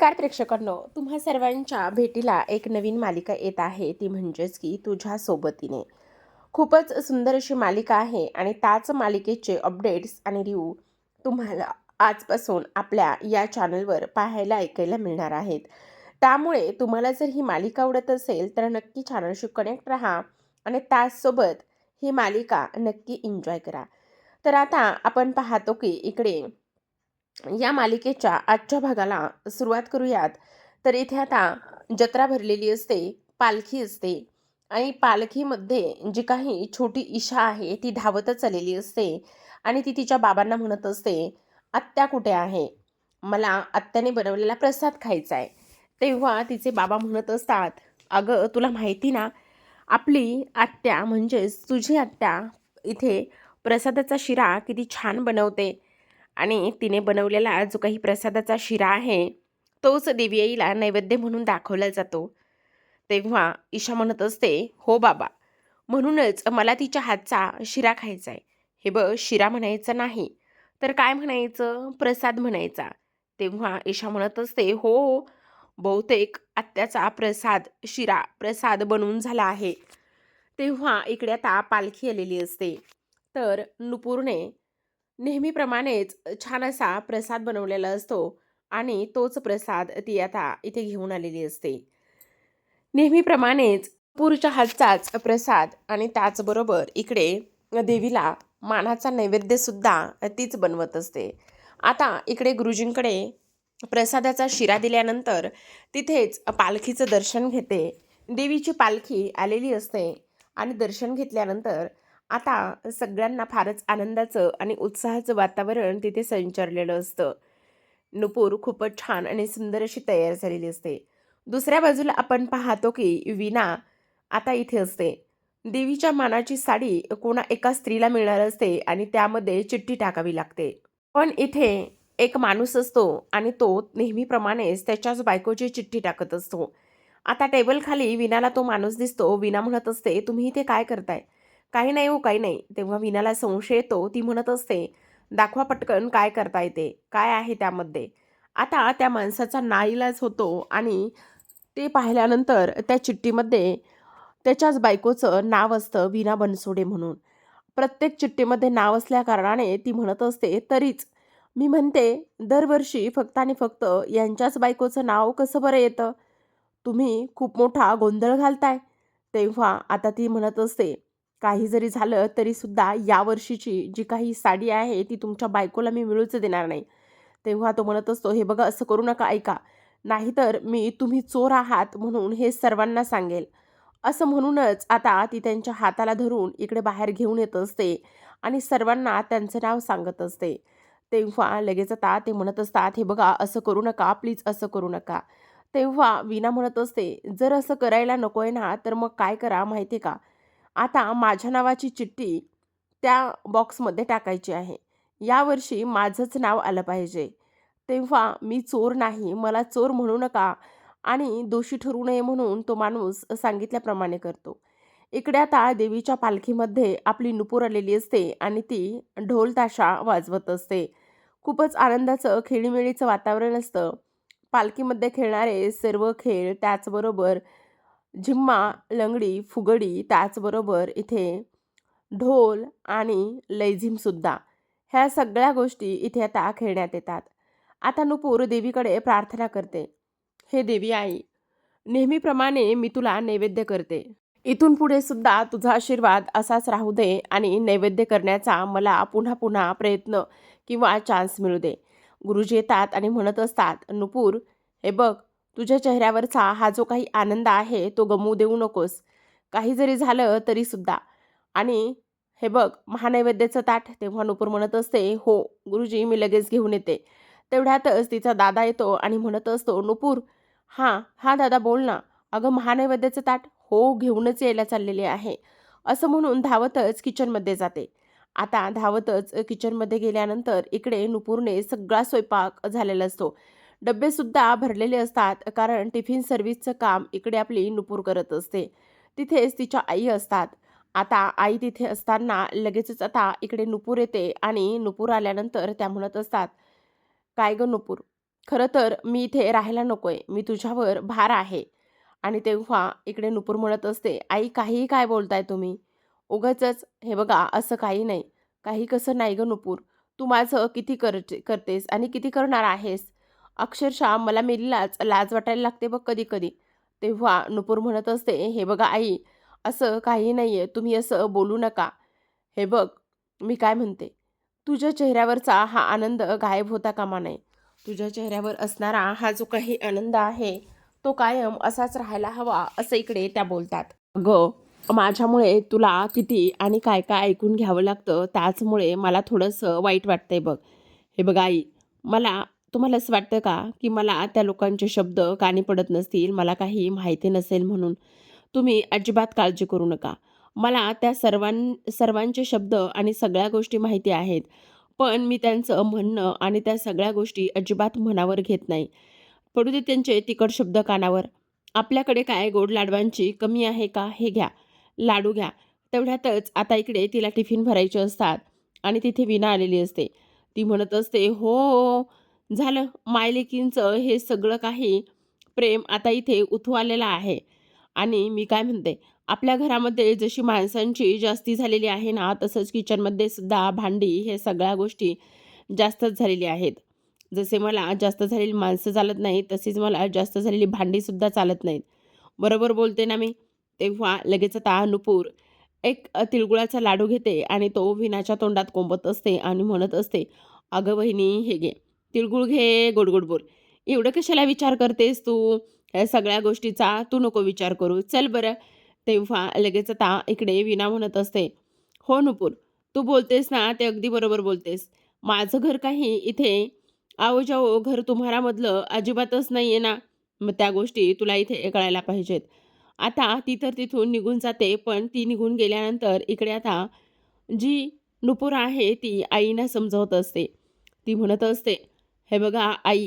नमस्कार प्रेक्षकांनो तुम्हा सर्वांच्या भेटीला एक नवीन मालिका येत आहे ती म्हणजेच की तुझ्या सोबतीने. खूपच सुंदर अशी मालिका आहे आणि त्याच मालिकेचे अपडेट्स आणि रिव्ह्यू तुम्हाला आजपासून आपल्या या चॅनलवर पाहायला ऐकायला मिळणार आहेत. त्यामुळे तुम्हाला जर ही मालिका आवडत असेल तर नक्की चॅनलशी कनेक्ट राहा आणि त्याचसोबत ही मालिका नक्की एन्जॉय करा. तर आता आपण पाहतो की इकडे या मालिकेच्या आजच्या भागाला सुरुवात करूयात. तर इथे आता जत्रा भरलेली असते पालखी असते आणि पालखीमध्ये जी काही छोटी ईशा आहे ती धावतच आलेली असते आणि ती तिच्या बाबांना म्हणत असते आत्या कुठे आहे? मला आत्याने बनवलेला प्रसाद खायचा आहे. तेव्हा तिचे बाबा म्हणत असतात अगं तुला माहिती ना आपली आत्या म्हणजेच तुझी आत्या इथे प्रसादाचा शिरा किती छान बनवते. आणि तिने बनवलेला जो काही प्रसादाचा शिरा आहे तोच देवीआईला नैवेद्य म्हणून दाखवला जातो. तेव्हा ईशा म्हणत असते हो बाबा म्हणूनच मला तिच्या हातचा शिरा खायचा आहे हे बघ शिरा म्हणायचं नाही तर काय म्हणायचं? प्रसाद म्हणायचा. तेव्हा ईशा म्हणत असते हो हो बहुतेक आत्याचा प्रसाद शिरा प्रसाद बनवून झाला आहे. तेव्हा इकडे आता पालखी आलेली असते. तर नुपूरने नेहमीप्रमाणेच छान असा प्रसाद बनवलेला असतो आणि तोच प्रसाद ती आता इथे घेऊन आलेली असते. नेहमीप्रमाणेच पूरच्या हातचाच प्रसाद आणि त्याचबरोबर इकडे देवीला मानाचा नैवेद्यसुद्धा तीच बनवत असते. आता इकडे गुरुजींकडे प्रसादाचा शिरा दिल्यानंतर तिथेच पालखीचं दर्शन घेते. देवीची पालखी आलेली असते आणि दर्शन घेतल्यानंतर आता सगळ्यांना फारच आनंदाचं आणि उत्साहाचं वातावरण तिथे संचारलेलं असतं. नुपूर खूपच छान आणि सुंदर अशी तयार झालेली असते. दुसऱ्या बाजूला आपण पाहतो की विना आता इथे असते. देवीच्या मानाची साडी कोणा एका स्त्रीला मिळणार असते आणि त्यामध्ये चिठ्ठी टाकावी लागते. पण इथे एक माणूस असतो आणि तो नेहमीप्रमाणेच त्याच्याच बायकोची चिठ्ठी टाकत असतो. आता टेबलखाली विनाला तो माणूस दिसतो. विना म्हणत असते तुम्ही इथे काय करताय? काही नाही हो काही नाही. तेव्हा विनाला संशय येतो. ती म्हणत असते दाखवा पटकन काय करता येते काय आहे त्यामध्ये? आता त्या माणसाचा नाईलाज होतो आणि ते पाहिल्यानंतर त्या चिठ्ठीमध्ये त्याच्याच बायकोचं नाव असतं विना बनसोडे म्हणून. प्रत्येक चिठ्ठीमध्ये नाव असल्याकारणाने ती म्हणत असते तरीच. मी म्हणते दरवर्षी फक्त आणि फक्त यांच्याच बायकोचं नाव कसं बरं येतं? तुम्ही खूप मोठा गोंधळ घालताय. तेव्हा आता ती म्हणत असते काही जरी झालं तरीसुद्धा यावर्षीची जी काही साडी आहे ती तुमच्या बायकोला मी मिळूच देणार नाही. तेव्हा तो म्हणत असतो हे बघा असं करू नका ऐका. नाहीतर मी तुम्ही चोर आहात म्हणून हे सर्वांना सांगेल. असं म्हणूनच आता ती त्यांच्या हाताला धरून इकडे बाहेर घेऊन येत असते आणि सर्वांना त्यांचं नाव सांगत असते. तेव्हा लगेच आता ते म्हणत असतात हे बघा असं करू नका प्लीज असं करू नका. तेव्हा विना म्हणत असते जर असं करायला नको आहे ना तर मग काय करा माहिती का? आता माझ्या नावाची चिठ्ठी त्या बॉक्समध्ये टाकायची आहे. यावर्षी माझंच नाव आलं पाहिजे. तेव्हा मी चोर नाही मला चोर म्हणू नका आणि दोषी ठरू नये म्हणून तो माणूस सांगितल्याप्रमाणे करतो. इकडे आता देवीच्या पालखीमध्ये आपली नुपूर आलेली असते आणि ती ढोल ताशा वाजवत असते. खूपच आनंदाचं खेळीमेळीचं वातावरण असतं. पालखीमध्ये खेळणारे सर्व खेळ त्याचबरोबर झिम्मा लंगडी फुगडी त्याचबरोबर इथे ढोल आणि लैझिमसुद्धा ह्या सगळ्या गोष्टी इथे आता खेळण्यात येतात. आता नुपूर देवीकडे प्रार्थना करते. हे देवी आई नेहमीप्रमाणे मी तुला नैवेद्य करते. इथून पुढे सुद्धा तुझा आशीर्वाद असाच राहू दे आणि नैवेद्य करण्याचा मला पुन्हा पुन्हा प्रयत्न किंवा चान्स मिळू दे. गुरुजी येतात आणि म्हणत असतात नुपूर हे बघ तुझ्या चेहऱ्यावरचा हा जो काही आनंद आहे तो गमवू देऊ नकोस. काही जरी झालं तरीसुद्धा आणि हे बघ महानैवेद्याचं ताट तेव्हा नुपूर म्हणत असते हो गुरुजी मी लगेच घेऊन येते. तेवढ्यातच तिचा दादा येतो आणि म्हणत असतो नुपूर हां हां दादा बोल ना. अगं महानैवेद्याचं ताट हो घेऊनच यायला चाललेले आहे. असं म्हणून धावतच किचनमध्ये जाते. आता धावतच किचनमध्ये गेल्यानंतर इकडे नुपूरने सगळा स्वयंपाक झालेला असतो. डब्बेसुद्धा भरलेले असतात कारण टिफिन सर्व्हिसचं काम इकडे आपली नुपूर करत असते. तिथेच तिच्या आई असतात. आता आई तिथे असताना लगेचच आता इकडे नुपूर येते आणि नुपूर आल्यानंतर त्या म्हणत असतात काय गं नुपूर? खरं तर मी इथे राहायला नको आहे मी तुझ्यावर भार आहे. आणि तेव्हा इकडे नुपूर म्हणत असते आई काहीही काय बोलताय तुम्ही? उगाचच हे बघा असं काही नाही. काही कसं नाही गं नुपूर. तू माझं किती कर करतेस आणि किती करणार आहेस? अक्षरशः मला मेरी लाज लाज वाटायला लागते बघ कधी कधी तेव्हा नुपूर म्हणत असते हे बघा आई असं काही नाही आहे तुम्ही असं बोलू नका. हे बघ मी काय म्हणते तुझ्या चेहऱ्यावरचा हा आनंद गायब होता कामा नये. तुझ्या चेहऱ्यावर असणारा हा जो काही आनंद आहे तो कायम असाच राहायला हवा असं इकडे त्या बोलतात. ग माझ्यामुळे तुला किती आणि काय काय ऐकून घ्यावं लागतं त्याचमुळे मला थोडंसं वाईट वाटतंय बघ. हे बघ आई मला तुम्हाला असं वाटतं का की मला त्या लोकांचे शब्द कानी पडत नसतील मला काही माहिती नसेल म्हणून? तुम्ही अजिबात काळजी करू नका. मला त्या सर्वां सर्वांचे शब्द आणि सगळ्या गोष्टी माहिती आहेत पण मी त्यांचं म्हणणं आणि त्या सगळ्या गोष्टी अजिबात मनावर घेत नाही. पडू दे त्यांचे तिखट शब्द कानावर. आपल्याकडे काय गोड लाडवांची कमी आहे का हे घ्या. लाडू घ्या. तेवढ्यातच आता इकडे तिला टिफिन भरायचे असतात आणि तिथे विना आलेली असते. ती म्हणत असते हो झालं. मायलेकींचं हे सगळं काही प्रेम आता इथे उथू आलेलं आहे. आणि मी काय म्हणते? आपल्या घरामध्ये जशी माणसांची जास्ती झालेली आहे ना तसंच किचनमध्ये सुद्धा भांडी हे सगळ्या गोष्टी जास्तच झालेली आहेत. जसे मला जास्त झालेली माणसं चालत नाहीत तसेच मला जास्त झालेली भांडीसुद्धा चालत नाहीत. बरोबर बोलते ना मी? तेव्हा लगेच आता नुपूर एक तिळगुळाचा लाडू घेते आणि तो विनाच्या तोंडात कोंबत असते आणि म्हणत असते अगं वहिनी हे घे. तिळगुळ घे गोडगोड बोल. एवढं कशाला विचार करतेस तू? सगळ्या गोष्टीचा तू नको विचार करू. चल बरं. तेव्हा लगेच आता इकडे विना म्हणत असते. हो नुपूर. तू बोलतेस ना ते अगदी बरोबर बोलतेस. माझं घर काही इथे? आओ जाओ घर तुम्हारामधलं अजिबातच नाही आहे ना? मग त्या गोष्टी तुला इथे कळायला पाहिजेत. आता ती तर तिथून निघून जाते पण ती निघून गेल्यानंतर इकडे आता जी नुपूर आहे ती आईना समजवत असते. ती म्हणत असते हे बघा आई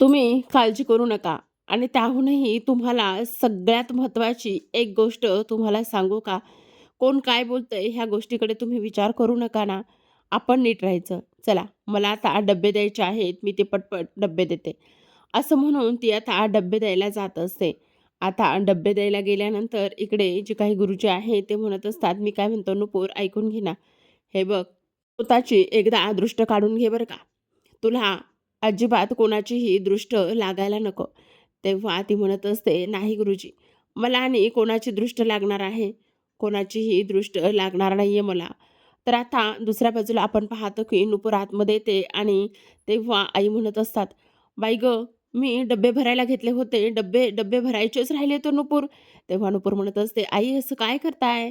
तुम्ही काळजी करू नका. आणि त्याहूनही तुम्हाला सगळ्यात महत्त्वाची एक गोष्ट तुम्हाला सांगू का? कोण काय बोलतंय ह्या गोष्टीकडे तुम्ही विचार करू नका ना. आपण नीट राहायचं. चला मला आता डब्बे द्यायचे आहेत मी ते पटपट डब्बे देते. असं म्हणून ती आता डब्बे द्यायला जात असते. आता डब्बे द्यायला गेल्यानंतर इकडे जे काही गुरुजी आहेत ते म्हणत असतात मी काय म्हणतो नुपूर ऐकून घे ना. हे बघ स्वतःची एकदा दृष्ट काढून घे बरं का. तुला अजिबात कोणाचीही दृष्ट लागायला नको. तेव्हा ती म्हणत असते नाही गुरुजी मला आणि कोणाची दृष्ट लागणार आहे? कोणाचीही दृष्ट लागणार नाही आहे मला. तर आता दुसऱ्या बाजूला आपण पाहतो की नुपूर आतमध्ये येते आणि तेव्हा आई म्हणत असतात बाई ग मी डब्बे भरायला घेतले होते. डब्बे डब्बे भरायचेच राहिले तर नुपूर. तेव्हा नुपूर म्हणत असते आई असं काय करताय?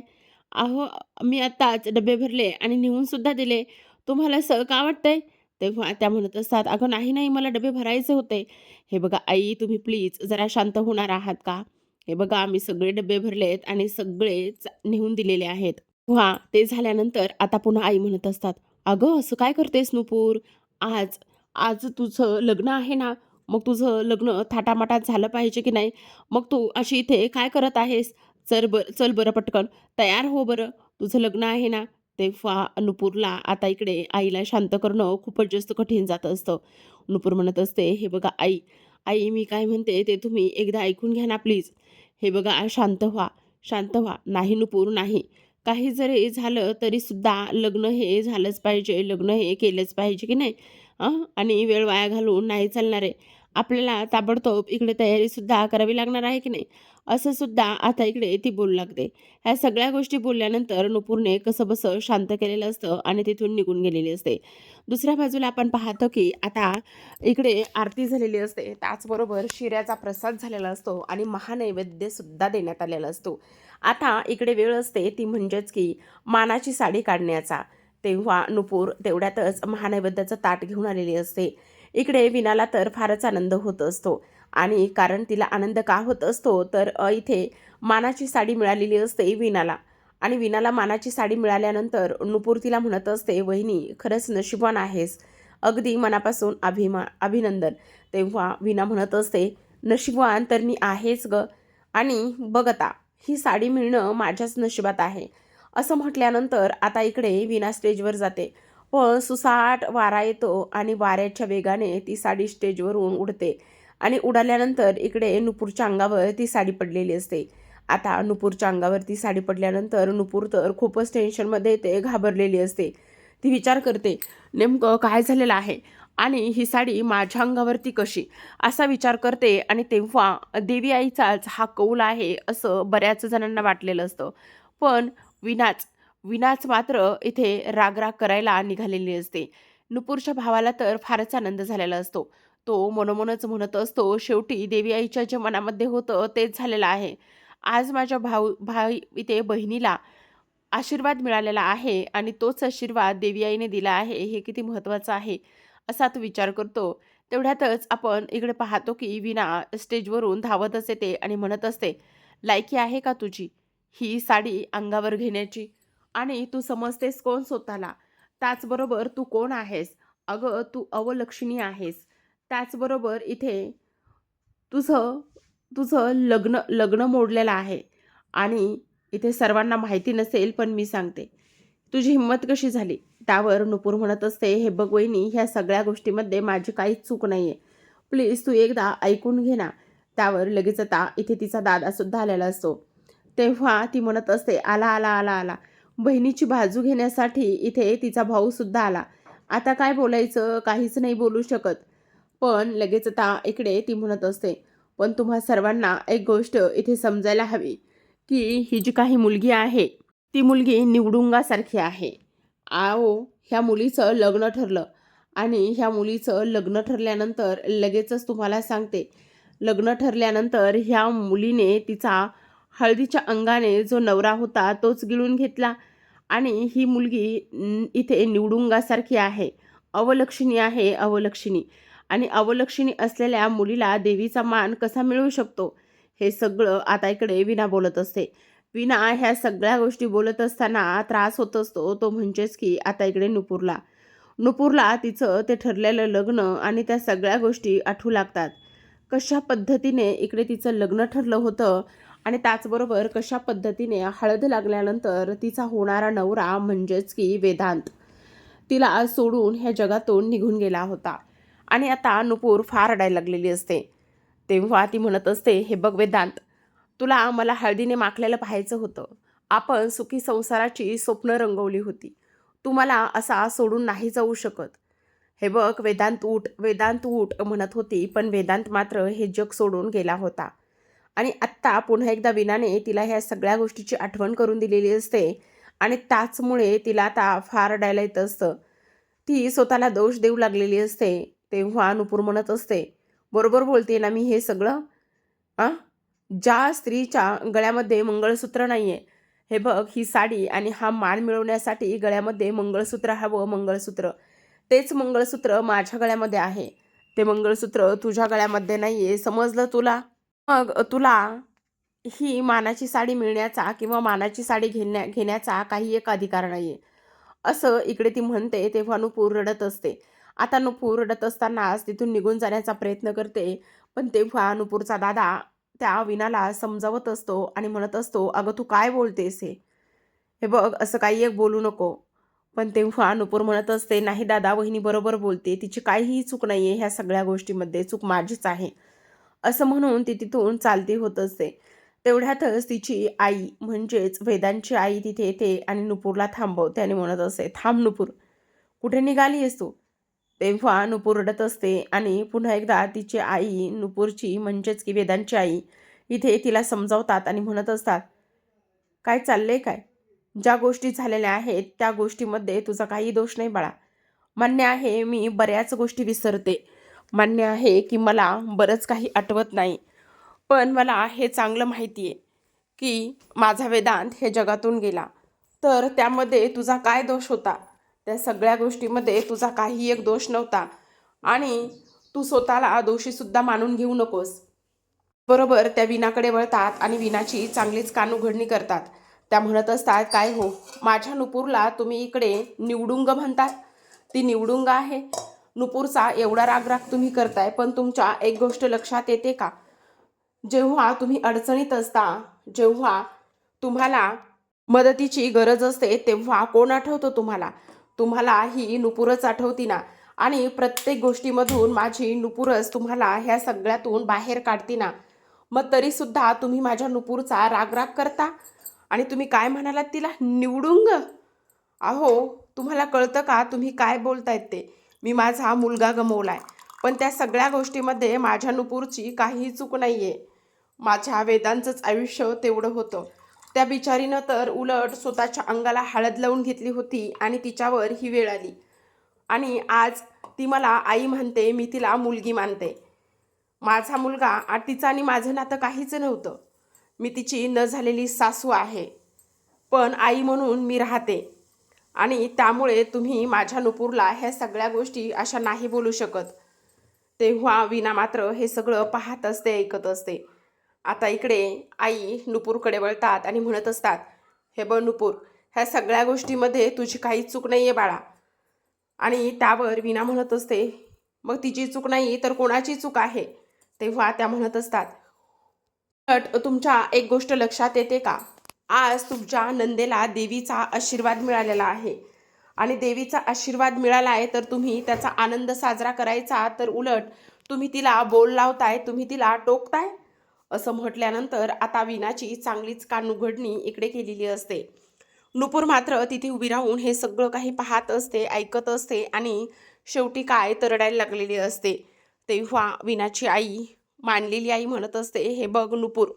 अहो मी आत्ताच डब्बे भरले आणि नेऊन सुद्धा दिले. तुम्हाला असं का वाटतंय? तेव्हा त्या म्हणत असतात अगं नाही नाही मला डबे भरायचे होते. हे बघा आई तुम्ही प्लीज जरा शांत होणार आहात का? हे बघा आम्ही सगळे डबे भरलेत आणि सगळेच नेऊन दिलेले आहेत. हा ते झाल्यानंतर आता पुन्हा आई म्हणत असतात अगं असं काय करतेस नुपूर? आज आज तुझं लग्न आहे ना? मग तुझं लग्न थाटामाटात झालं पाहिजे की नाही? मग तू अशी इथे काय करत आहेस? चल बर चल बरं पटकन तयार हो बरं. तुझं लग्न आहे ना? तेव्हा नुपूरला आता इकडे आईला शांत करणं खूपच जास्त कठीण जात असतं. नुपूर म्हणत असते हे बघा आई आई मी काय म्हणते ते तुम्ही एकदा ऐकून घ्या ना प्लीज हे बघा शांत व्हा शांत व्हा. नाही नुपूर नाही. काही जरी झालं तरीसुद्धा लग्न हे झालंच पाहिजे लग्न हे केलंच पाहिजे की नाही? आणि वेळ वाया घालून नाही चालणार आहे. आपल्याला ताबडतोब इकडे तयारीसुद्धा करावी लागणार आहे की नाही? असं सुद्धा आता इकडे ती बोलू लागते. ह्या सगळ्या गोष्टी बोलल्यानंतर नुपूरने कसं बसं शांत केलेलं असतं आणि तिथून निघून गेलेली असते. दुसऱ्या बाजूला आपण पाहतो की आता इकडे आरती झालेली असते. त्याचबरोबर शिऱ्याचा प्रसाद झालेला असतो आणि महानैवेद्यसुद्धा देण्यात आलेला असतो. आता इकडे वेळ असते ती म्हणजेच की मानाची साडी काढण्याचा. तेव्हा नुपूर तेवढ्यातच महानैवेद्याचं ताट घेऊन आलेली असते. इकडे विनाला तर फारच आनंद होत असतो. आणि कारण तिला आनंद का होत असतो? तर इथे मानाची साडी मिळालेली असते विनाला. आणि विनाला मानाची साडी मिळाल्यानंतर नुपूर तिला म्हणत असते वहिनी खरंच नशिबान आहेस. अगदी मनापासून अभिमा अभिनंदन. तेव्हा विना म्हणत असते नशिबान तर मी आहेच ग. आणि बघता ही साडी मिळणं माझ्याच नशिबात आहे. असं म्हटल्यानंतर आता इकडे विना स्टेजवर जाते. पण सुसाट वारा येतो आणि वाऱ्याच्या वेगाने ती साडी स्टेजवरून उडते. आणि उडाल्यानंतर इकडे नुपूरच्या अंगावर ती साडी पडलेली असते. आता नुपूरच्या अंगावर ती साडी पडल्यानंतर नुपूर तर खूपच टेन्शनमध्ये येते घाबरलेली असते. ती विचार करते नेमकं काय झालेलं आहे? आणि ही साडी माझ्या अंगावरती कशी? असा विचार करते आणि तेव्हा देवी आईचाच हा कौल आहे असं बऱ्याच जणांना वाटलेलं असतं. पण विनाच विनाच मात्र इथे रागराग करायला निघालेली असते. नुपूरच्या भावाला तर फारच आनंद झालेला असतो. तो मनोमनच म्हणत असतो शेवटी देवी आईच्या जे मनामध्ये होतं तेच झालेलं आहे. आज माझ्या भाऊ भाई इथे बहिणीला आशीर्वाद मिळालेला आहे आणि तोच आशीर्वाद देवी आईने दिला आहे हे किती महत्त्वाचं आहे असा तो विचार करतो. तेवढ्यातच आपण इकडे पाहतो की विना स्टेजवरून धावतच येते आणि म्हणत असते लायकी आहे का तुझी? ही साडी अंगावर घेण्याची? आणि तू समजतेस कोण स्वतःला. त्याचबरोबर तू कोण आहेस? अगं तू अवलक्षणी आहेस. त्याचबरोबर इथे तुझं तुझं लग्न लग्न मोडलेलं आहे. आणि इथे सर्वांना माहिती नसेल पण मी सांगते. तुझी हिंमत कशी झाली? त्यावर नुपूर म्हणत असते हे बघ वहिनी ह्या सगळ्या गोष्टीमध्ये माझी काहीच चूक नाही आहे प्लीज तू एकदा ऐकून घे ना. त्यावर लगेच आता इथे तिचा दादासुद्धा आलेला असतो. तेव्हा ती म्हणत असते आला आला आला आला. बहिणीची बाजू घेण्यासाठी इथे तिचा भाऊसुद्धा आला. आता काय बोलायचं? काहीच नाही बोलू शकत. पण लगेच आता इकडे ती म्हणत असते पण तुम्हा सर्वांना एक गोष्ट इथे समजायला हवी की ही जी काही मुलगी आहे ती मुलगी निवडुंगासारखी आहे. आओ ह्या मुलीचं लग्न ठरलं आणि ह्या मुलीचं लग्न ठरल्यानंतर लगेचच तुम्हाला सांगते लग्न ठरल्यानंतर ह्या मुलीने तिचा हळदीच्या अंगाने जो नवरा होता तोच गिळून घेतला. आणि ही मुलगी इथे निवडुंगासारखी आहे. अवलक्षणी आहे अवलक्षणी. आणि अवलक्षणी असलेल्या मुलीला देवीचा मान कसा मिळू शकतो? हे सगळं आता इकडे विना बोलत असते. विना ह्या सगळ्या गोष्टी बोलत असताना त्रास होत असतो तो म्हणजेच की आता इकडे नुपूरला. नुपूरला तिचं ते ठरलेलं लग्न आणि त्या सगळ्या गोष्टी आठवू लागतात. कशा पद्धतीने इकडे तिचं लग्न ठरलं होतं आणि त्याचबरोबर कशा पद्धतीने हळद लागल्यानंतर तिचा होणारा नवरा म्हणजेच की वेदांत तिला सोडून ह्या जगातून निघून गेला होता. आणि आता नुपूर फार अडायला लागलेली असते. तेव्हा ती म्हणत असते हे बघ वेदांत तुला मला हळदीने माखलेलं पाहायचं होतं. आपण सुखी संसाराची स्वप्न रंगवली होती. तू मला असा सोडून नाही जाऊ शकत. हे बघ वेदांत उठ वेदांत उठ म्हणत होती. पण वेदांत मात्र हे जग सोडून गेला होता. आणि आत्ता पुन्हा एकदा विनाने तिला ह्या सगळ्या गोष्टीची आठवण करून दिलेली असते. आणि त्याचमुळे तिला आता फार डायला येत असतं. ती स्वतःला दोष देऊ लागलेली असते. तेव्हा नुपूर म्हणत असते बरोबर बोलते ना मी हे सगळं? आ? ज्या स्त्रीच्या गळ्यामध्ये मंगळसूत्र नाही आहे हे बघ ही साडी आणि हा मान मिळवण्यासाठी गळ्यामध्ये मंगळसूत्र हवं मंगळसूत्र. तेच मंगळसूत्र माझ्या गळ्यामध्ये आहे. ते मंगळसूत्र तुझ्या गळ्यामध्ये नाही आहे समजलं तुला? मग तुला ही मानाची साडी मिळण्याचा किंवा मानाची साडी घेण्या घेण्याचा काही एक अधिकार नाही आहे असं इकडे ती म्हणते तेव्हा नुपूर रडत असते. आता नुपूर रडत असतानाच तिथून निघून जाण्याचा प्रयत्न करते पण तेव्हा नुपूरचा दादा त्या विनाला समजावत असतो आणि म्हणत असतो अगं तू काय बोलतेस हे? हे बघ असं काही एक बोलू नको. पण तेव्हा नुपूर म्हणत असते नाही दादा वहिनी बरोबर बोलते. तिची काहीही चूक नाही आहे ह्या सगळ्या गोष्टीमध्ये. चूक माझीच आहे. असं म्हणून ती तिथून चालती होत असते. तेवढ्यातच तिची आई म्हणजेच वेदांची आई तिथे येते आणि नुपूरला थांबवते आणि म्हणत असते थांब नुपूर कुठे निघाली आहेस तू? तेव्हा नुपूर रडत असते आणि पुन्हा एकदा तिची आई नुपूरची म्हणजेच की वेदांची आई इथे तिला समजावतात आणि म्हणत असतात काय चाललंय काय? ज्या गोष्टी झालेल्या आहेत त्या गोष्टीमध्ये तुझा काही दोष नाही बाळा. मान्य आहे मी बऱ्याच गोष्टी विसरते. मान्य आहे की मला बरंच काही आठवत नाही. पण मला हे चांगलं माहिती आहे की माझा वेदांत हे जगातून गेला. तर त्यामध्ये तुझा काय दोष होता? त्या सगळ्या गोष्टीमध्ये तुझा काही एक दोष नव्हता. आणि तू स्वतःला दोषीसुद्धा मानून घेऊ नकोस. बरोबर त्या विनाकडे वळतात आणि विनाची चांगलीच कानउघडणी करतात. त्या म्हणत असतात काय हो? माझ्या नुपूरला तुम्ही इकडे निवडुंग म्हणतात? ती निवडुंग आहे. नुपूरचा एवढा रागराग तुम्ही करताय पण तुमच्या एक गोष्ट लक्षात येते का? जेव्हा तुम्ही अडचणीत असता जेव्हा तुम्हाला मदतीची गरज असते तेव्हा कोण आठवतो तुम्हाला? तुम्हाला ही नुपूरच आठवती ना? आणि प्रत्येक गोष्टीमधून माझी नुपूरच तुम्हाला ह्या सगळ्यातून बाहेर काढती ना? मग तरीसुद्धा तुम्ही माझ्या नुपूरचा रागराग करता? आणि तुम्ही काय म्हणालात तिला? निवडूंग! अहो तुम्हाला कळतं का तुम्ही काय बोलतायत ते? मी माझा मुलगा गमवलाय. पण त्या सगळ्या गोष्टीमध्ये माझ्या नुपूरची काहीही चूक नाही आहे माझ्या वेदांचंच आयुष्य तेवढं होतं. त्या बिचारीनं तर उलट स्वतःच्या अंगाला हळद लावून घेतली होती आणि तिच्यावर ही वेळ आली. आणि आज ती मला आई म्हणते मी तिला मुलगी मानते. माझा मुलगा आ- तिचं आणि माझं नातं काहीच नव्हतं. मी तिची न झालेली सासू आहे. पण आई म्हणून मी राहते. आणि त्यामुळे तुम्ही माझ्या नुपूरला ह्या सगळ्या गोष्टी अशा नाही बोलू शकत. तेव्हा विना मात्र हे सगळं पाहत असते ऐकत असते. आता इकडे आई नुपूरकडे वळतात आणि म्हणत असतात हे बघ नुपूर ह्या सगळ्या गोष्टीमध्ये तुझी काही चूक नाही आहे बाळा. आणि त्यावर विना म्हणत असते मग तिची चूक नाही तर कोणाची चूक आहे? तेव्हा त्या म्हणत असतात तुमच्या एक गोष्ट लक्षात येते का? आज तुमच्या नंदेला देवीचा आशीर्वाद मिळालेला आहे. आणि देवीचा आशीर्वाद मिळाला आहे तर तुम्ही त्याचा आनंद साजरा करायचा तर उलट तुम्ही तिला बोल लावताय तुम्ही तिला टोकताय? असं म्हटल्यानंतर आता विनाची चांगलीच कानुघडणी इकडे केलेली असते. नुपूर मात्र तिथे उभी राहून हे सगळं काही पाहत असते ऐकत असते आणि शेवटी काय तरडायला लागलेली असते. तेव्हा विनाची आई मानलेली आई म्हणत असते हे बघ नुपूर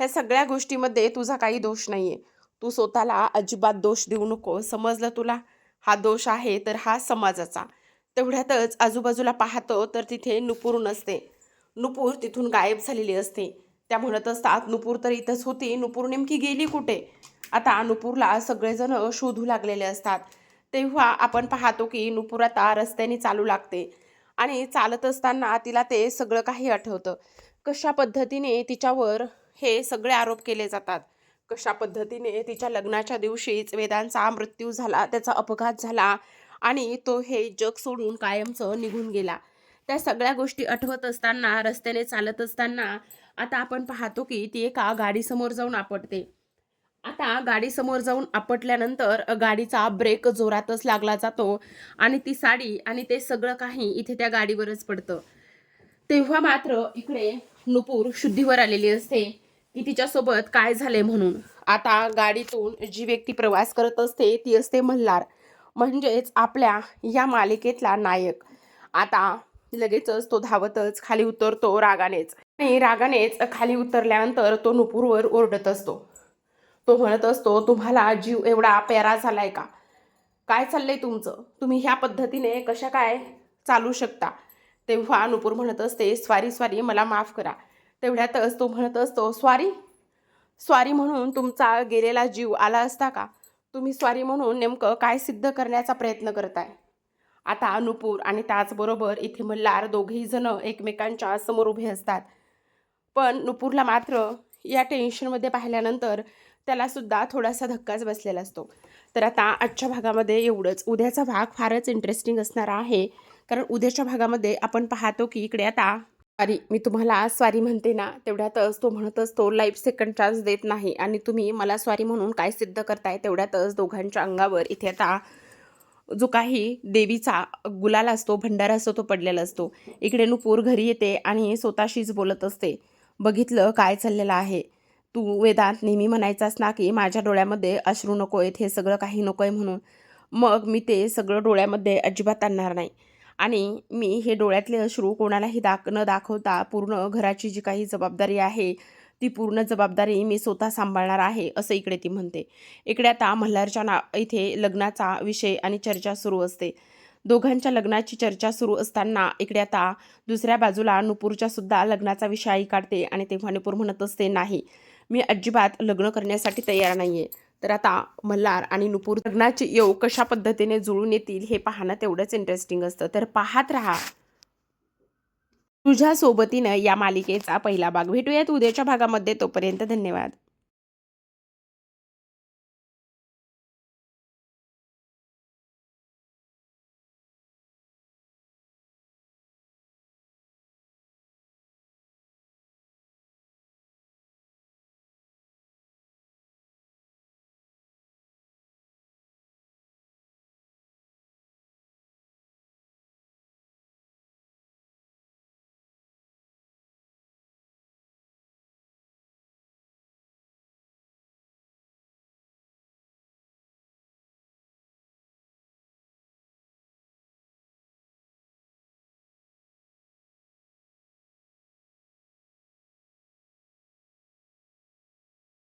ह्या सगळ्या गोष्टीमध्ये तुझा काही दोष नाही आहे तू स्वतःला अजिबात दोष देऊ नको. समजलं तुला? हा दोष आहे तर हा समाजाचा. तेवढ्यातच आजूबाजूला पाहतो तर तिथे नुपूर नसते. नुपूर तिथून गायब झालेली असते. त्या म्हणत असतात नुपूर तर इथंच होती. नुपूर नेमकी गेली कुठे? आता नुपूरला सगळेजण शोधू लागलेले असतात. तेव्हा आपण पाहतो की नुपूर आता रस्त्याने चालू लागते. आणि चालत असताना तिला ते सगळं काही आठवतं. कशा पद्धतीने तिच्यावर हे सगळे आरोप केले जातात. कशा पद्धतीने तिच्या लग्नाच्या दिवशीच वेदांचा मृत्यू झाला त्याचा अपघात झाला आणि तो हे जग सोडून कायमचं निघून गेला. त्या सगळ्या गोष्टी आठवत असताना रस्त्याने चालत असताना आता आपण पाहतो की ती एका गाडीसमोर जाऊन आपटते. आता गाडीसमोर जाऊन आपटल्यानंतर गाडीचा ब्रेक जोरातच लागला जातो आणि ती साडी आणि ते सगळं काही इथे त्या गाडीवरच पडतं. तेव्हा मात्र इकडे नुपूर शुद्धीवर आलेली असते. की तिच्यासोबत काय झाले म्हणून. आता गाडीतून जी व्यक्ती प्रवास करत असते ती असते मल्हार. म्हणजेच आपल्या या मालिकेतला नायक. आता लगेचच तो धावतच खाली उतरतो रागानेच. आणि रागानेच खाली उतरल्यानंतर तो नुपूरवर ओरडत असतो. तो म्हणत असतो तुम्हाला जीव एवढा प्यारा झालाय का? काय चाललंय तुमचं? तुम्ही ह्या पद्धतीने कशा काय चालू शकता? तेव्हा नुपूर म्हणत असते स्वारी स्वारी मला माफ करा. तेवढ्यातच तो म्हणत असतो स्वारी स्वारी म्हणून तुमचा गेलेला जीव आला असता का? तुम्ही स्वारी म्हणून नेमकं काय सिद्ध करण्याचा प्रयत्न करताय? आता नुपूर आणि त्याचबरोबर इथे मल्हार दोघेही जण एकमेकांच्या समोर उभे असतात. पण नुपूरला मात्र या टेन्शनमध्ये पाहिल्यानंतर त्यालासुद्धा थोडासा धक्काच बसलेला असतो. तर आता आजच्या भागामध्ये एवढंच. उद्याचा भाग फारच इंटरेस्टिंग असणार आहे. कारण उद्याच्या भागामध्ये आपण पाहतो की इकडे आता स्वारी मी तुम्हाला स्वारी म्हणते ना तेवढ्यातच तो म्हणतच तो लाईफ सेकंड चान्स देत नाही. आणि तुम्ही मला स्वारी म्हणून काय सिद्ध करताय तेवढ्यातच दोघांच्या अंगावर इथे आता जो काही देवीचा गुलाल असतो भंडारा असतो तो पडलेला असतो. इकडे नुपूर घरी येते आणि स्वतःशीच बोलत असते बघितलं काय चाललेलं आहे? तू वेदांत नेहमी म्हणायचास ना की माझ्या डोळ्यामध्ये अश्रू नको आहेत हे सगळं काही नको आहे म्हणून. मग मी ते सगळं डोळ्यामध्ये अजिबात आणणार नाही. आणि मी हे डोळ्यातले अश्रू कोणालाही दाख न दाखवता पूर्ण घराची जी काही जबाबदारी आहे ती पूर्ण जबाबदारी मी स्वतः सांभाळणार आहे असं इकडे ती म्हणते. इकडे आता मल्हारच्या ना इथे लग्नाचा विषय आणि चर्चा सुरू असते. दोघांच्या लग्नाची चर्चा सुरू असताना इकडे आता दुसऱ्या बाजूला नुपूरच्या सुद्धा लग्नाचा विषय आई काढते आणि तेव्हा नुपूर म्हणत असते नाही मी अजिबात लग्न करण्यासाठी तयार नाही आहे तर आता मल्हार आणि नुपूर लग्नाचे योग कशा पद्धतीने जुळून येतील हे पाहणं तेवढंच इंटरेस्टिंग असतं. तर पाहत राहा. तुझ्या सोबतीनं या मालिकेचा पहिला भाग. भेटूयात उद्याच्या भागामध्ये. तोपर्यंत धन्यवाद.